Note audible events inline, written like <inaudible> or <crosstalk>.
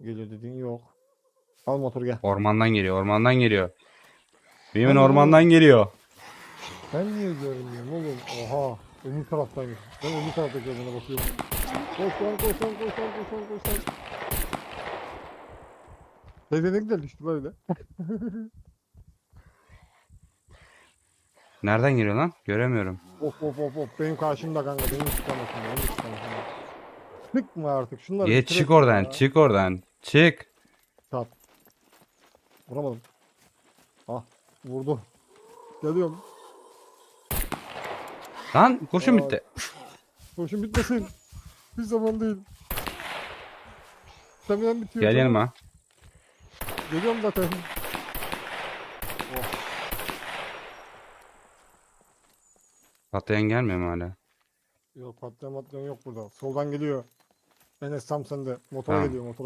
Geliyor dediğin yok. Al motor gel. Ormandan geliyor, ormandan geliyor. Benim ormandan geliyor. Ben niye görmüyorum oğlum? Oha. Öbür taraftaymış. Ben öbür taraftaki yoluna bakıyorum. Koş lan koş lan koş lan koş lan koş lan. Teyze ne güzel düştü böyle. <laughs> Nereden geliyor lan? Göremiyorum. Of of of of. Benim karşımda kanka. Benim çıkamasın. Benim çıkamasın. Sıkma artık. Şunları Ye çık oradan, ya. çık oradan. Çık. Çat. Vuramadım. Ah vurdu. Geliyorum. Lan kurşun Aa, bitti. Koşun bitmesin. Bir zaman değil. Hemen bitiyor. Gel tamam. yanıma. Geliyorum zaten. Patlayan gelmiyor mu hala? Yok patlayan patlayan yok burada. Soldan geliyor. Enes tam sende. Motora Tamam. geliyor motora.